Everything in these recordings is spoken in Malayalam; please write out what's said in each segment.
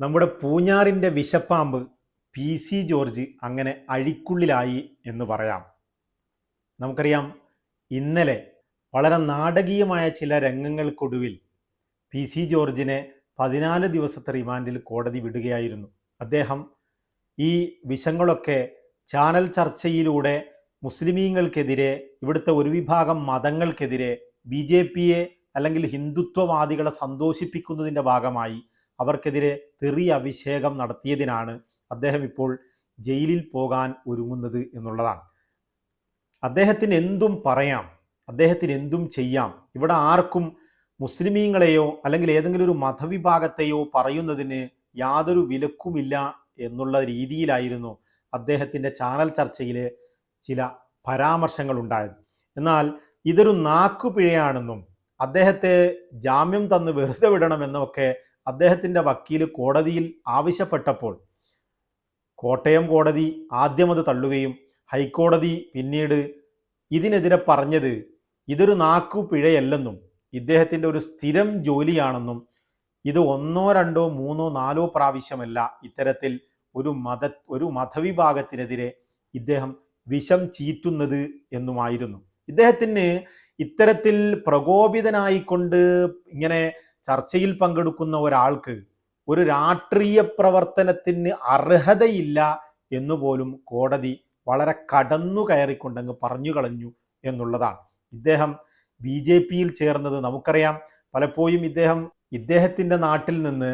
നമ്മുടെ പൂഞ്ഞാറിന്റെ വിശപ്പാമ്പ് പി സി ജോർജ് അങ്ങനെ അഴിക്കുള്ളിലായി എന്ന് പറയാം. നമുക്കറിയാം ഇന്നലെ വളരെ നാടകീയമായ ചില രംഗങ്ങൾക്കൊടുവിൽ പി സി ജോർജിനെ പതിനാല് ദിവസത്തെ റിമാൻഡിൽ കോടതി വിടുകയായിരുന്നു. അദ്ദേഹം ഈ വിഷങ്ങളൊക്കെ ചാനൽ ചർച്ചയിലൂടെ മുസ്ലിമീങ്ങൾക്കെതിരെ ഇവിടുത്തെ ഒരു വിഭാഗം മതങ്ങൾക്കെതിരെ ബി ജെ പിയെ അല്ലെങ്കിൽ ഹിന്ദുത്വവാദികളെ സന്തോഷിപ്പിക്കുന്നതിന്റെ ഭാഗമായി അവർക്കെതിരെ തെറി അഭിഷേകം നടത്തിയതിനാണ് അദ്ദേഹം ഇപ്പോൾ ജയിലിൽ പോകാൻ ഒരുങ്ങുന്നത് എന്നുള്ളതാണ്. അദ്ദേഹത്തിന് എന്തും പറയാം അദ്ദേഹത്തിന് എന്തും ചെയ്യാം. ഇവിടെ ആർക്കും മുസ്ലിമീങ്ങളെയോ അല്ലെങ്കിൽ ഏതെങ്കിലും ഒരു മതവിഭാഗത്തെയോ പറയുന്നതിന് യാതൊരു വിലക്കുമില്ല എന്നുള്ള രീതിയിലായിരുന്നു അദ്ദേഹത്തിന്റെ ചാനൽ ചർച്ചയിലെ ചില പരാമർശങ്ങൾ ഉണ്ടായത് എന്നാൽ ഇതൊരു നാക്കുപിഴയാണെന്നും അദ്ദേഹത്തെ ജാമ്യം തന്ന് വെറുതെ വിടണമെന്നൊക്കെ അദ്ദേഹത്തിന്റെ വക്കീൽ കോടതിയിൽ ആവശ്യപ്പെട്ടപ്പോൾ കോട്ടയം കോടതി ആദ്യം അത് തള്ളുകയും ഹൈക്കോടതി പിന്നീട് ഇതിനെതിരെ പറഞ്ഞത് ഇതൊരു നാക്കു പിഴയല്ലെന്നും ഇദ്ദേഹത്തിന്റെ ഒരു സ്ഥിരം ജോലിയാണെന്നും ഇത് ഒന്നോ രണ്ടോ മൂന്നോ നാലോ പ്രാവശ്യമല്ല ഇത്തരത്തിൽ ഒരു മത ഒരു മതവിഭാഗത്തിനെതിരെ ഇദ്ദേഹം വിഷം ചീറ്റുന്നത് എന്നുമായിരുന്നു. ഇദ്ദേഹത്തിന് ഇത്തരത്തിൽ പ്രകോപിതനായിക്കൊണ്ട് ഇങ്ങനെ ചർച്ചയിൽ പങ്കെടുക്കുന്ന ഒരാൾക്ക് ഒരു രാഷ്ട്രീയ പ്രവർത്തനത്തിന് അർഹതയില്ല എന്നുപോലും കോടതി വളരെ കടന്നു കയറിക്കൊണ്ടങ്ങ് പറഞ്ഞു കളഞ്ഞു എന്നുള്ളതാണ്. ഇദ്ദേഹം ബി ജെ പിയിൽ ചേർന്നത് നമുക്കറിയാം. പലപ്പോഴും ഇദ്ദേഹം ഇദ്ദേഹത്തിന്റെ നാട്ടിൽ നിന്ന്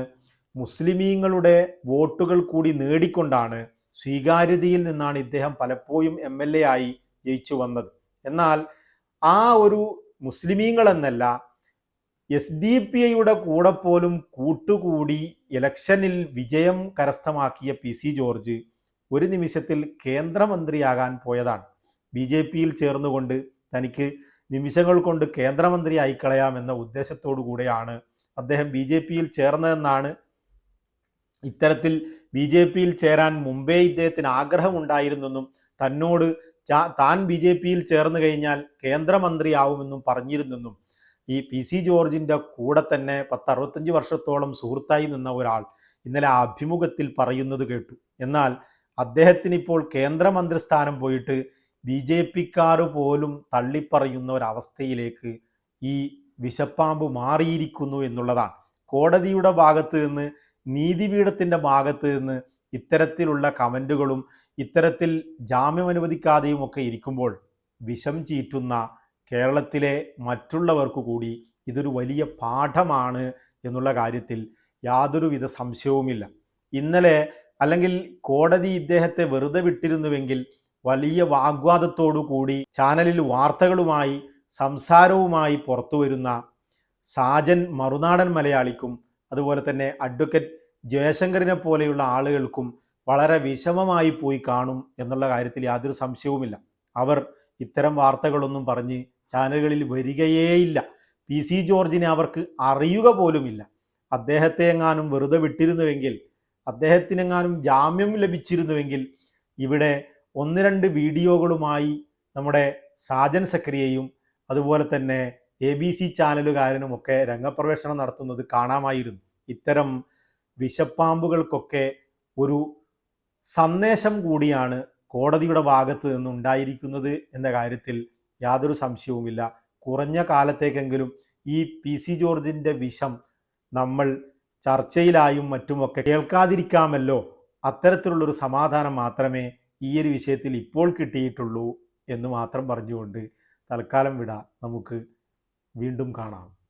മുസ്ലിമീങ്ങളുടെ വോട്ടുകൾ കൂടി നേടിക്കൊണ്ടാണ് സ്വീകാര്യതയിൽ നിന്നാണ് ഇദ്ദേഹം പലപ്പോഴും എം എൽ എ ആയി ജയിച്ചു വന്നത്. എന്നാൽ ആ ഒരു മുസ്ലിമീങ്ങൾ എന്നല്ല എസ് ഡി പി ഐയുടെ കൂടെ പോലും കൂട്ടുകൂടി ഇലക്ഷനിൽ വിജയം കരസ്ഥമാക്കിയ പി സി ജോർജ് ഒരു നിമിഷത്തിൽ കേന്ദ്രമന്ത്രിയാകാൻ പോയതാണ്. ബി ജെ പിയിൽ ചേർന്നുകൊണ്ട് തനിക്ക് നിമിഷങ്ങൾ കൊണ്ട് കേന്ദ്രമന്ത്രി ആയിക്കളയാം എന്ന ഉദ്ദേശത്തോടു കൂടെയാണ് അദ്ദേഹം ബി ജെ പിയിൽ ചേർന്നതെന്നാണ് ഇത്തരത്തിൽ ബി ജെ പിയിൽ ചേരാൻ മുമ്പേ ഇദ്ദേഹത്തിന് ആഗ്രഹമുണ്ടായിരുന്നെന്നും തന്നോട് താൻ ബി ജെ പിയിൽ ചേർന്ന് കഴിഞ്ഞാൽ കേന്ദ്രമന്ത്രിയാവുമെന്നും പറഞ്ഞിരുന്നെന്നും ഈ പി സി ജോർജിന്റെ കൂടെ തന്നെ പത്തറുപത്തഞ്ച് വർഷത്തോളം സുഹൃത്തായി നിന്ന ഒരാൾ ഇന്നലെ അഭിമുഖത്തിൽ പറയുന്നത് കേട്ടു. എന്നാൽ അദ്ദേഹത്തിന് ഇപ്പോൾ കേന്ദ്രമന്ത്രി സ്ഥാനം പോയിട്ട് ബി ജെ പിക്കാർ പോലും തള്ളിപ്പറയുന്ന ഒരവസ്ഥയിലേക്ക് ഈ വിഷപ്പാമ്പ് മാറിയിരിക്കുന്നു എന്നുള്ളതാണ്. കോടതിയുടെ ഭാഗത്ത് നിന്ന് നീതിപീഠത്തിന്റെ ഭാഗത്ത് നിന്ന് ഇത്തരത്തിലുള്ള കമന്റുകളും ഇത്തരത്തിൽ ജാമ്യം അനുവദിക്കാതെയും ഒക്കെ ഇരിക്കുമ്പോൾ വിഷം ചീറ്റുന്ന കേരളത്തിലെ മറ്റുള്ളവർക്ക് കൂടി ഇതൊരു വലിയ പാഠമാണ് എന്നുള്ള കാര്യത്തിൽ യാതൊരുവിധ സംശയവുമില്ല. ഇന്നലെ അല്ലെങ്കിൽ കോടതി ഇദ്ദേഹത്തെ വെറുതെ വിട്ടിരുന്നുവെങ്കിൽ വലിയ വാഗ്വാദത്തോടു കൂടി ചാനലിൽ വാർത്തകളുമായി സംസാരവുമായി പുറത്തു വരുന്ന സാജൻ മറുനാടൻ മലയാളിക്കും അതുപോലെ തന്നെ അഡ്വക്കേറ്റ് ജയശങ്കറിനെ പോലെയുള്ള ആളുകൾക്കും വളരെ വിഷമമായി പോയി കാണും എന്നുള്ള കാര്യത്തിൽ യാതൊരു സംശയവുമില്ല. അവർ ഇത്തരം വാർത്തകളൊന്നും പറഞ്ഞ് ചാനലുകളിൽ വരികയേയില്ല. പി സി ജോർജിനെ അവർക്ക് അറിയുക പോലുമില്ല. അദ്ദേഹത്തെ എങ്ങാനും വെറുതെ വിട്ടിരുന്നുവെങ്കിൽ അദ്ദേഹത്തിനെങ്ങാനും ജാമ്യം ലഭിച്ചിരുന്നുവെങ്കിൽ ഇവിടെ ഒന്ന് രണ്ട് വീഡിയോകളുമായി നമ്മുടെ സാജൻ സക്രിയയും അതുപോലെ തന്നെ എ ബി സി ചാനലുകാരനുമൊക്കെ രംഗപ്രവേശനം നടത്തുന്നത് കാണാമായിരുന്നു. ഇത്തരം വിഷപ്പാമ്പുകൾക്കൊക്കെ ഒരു സന്ദേശം കൂടിയാണ് കോടതിയുടെ ഭാഗത്ത് നിന്നുണ്ടായിരിക്കുന്നത് എന്ന കാര്യത്തിൽ യാതൊരു സംശയവുമില്ല. കുറഞ്ഞ കാലത്തേക്കെങ്കിലും ഈ പി സി ജോർജിന്റെ വിഷം നമ്മൾ ചർച്ചയിലായും മറ്റുമൊക്കെ കേൾക്കാതിരിക്കാമല്ലോ. അത്തരത്തിലുള്ളൊരു സമാധാനം മാത്രമേ ഈ ഒരു വിഷയത്തിൽ ഇപ്പോൾ കിട്ടിയിട്ടുള്ളൂ എന്ന് മാത്രം പറഞ്ഞുകൊണ്ട് തൽക്കാലം വിടാം. നമുക്ക് വീണ്ടും കാണാം.